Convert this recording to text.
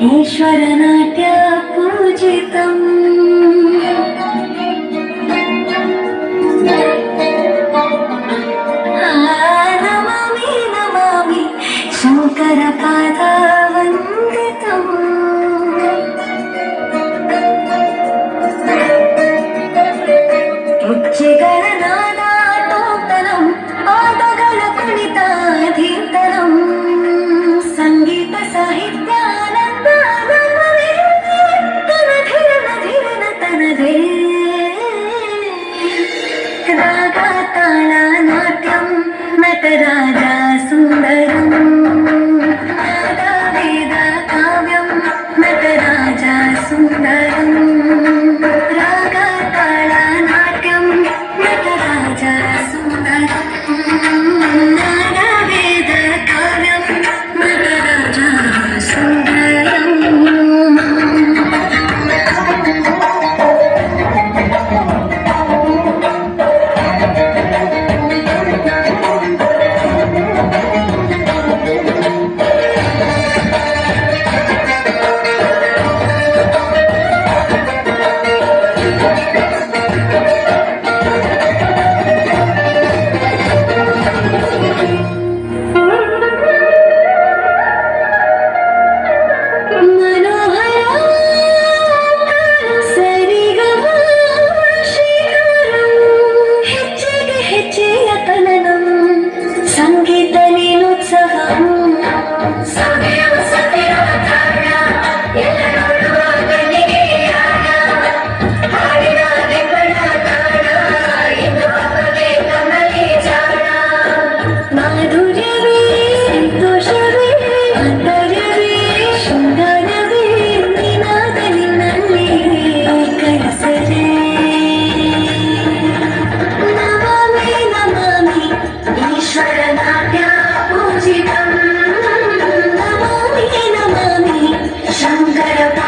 ఈశ్వరనాట్య పూజితం నమామి నమామి శంకర పాదావందితం रागाताणानाट्यं नटराजा सुन्दरम् Shaham, Sabila. Shankar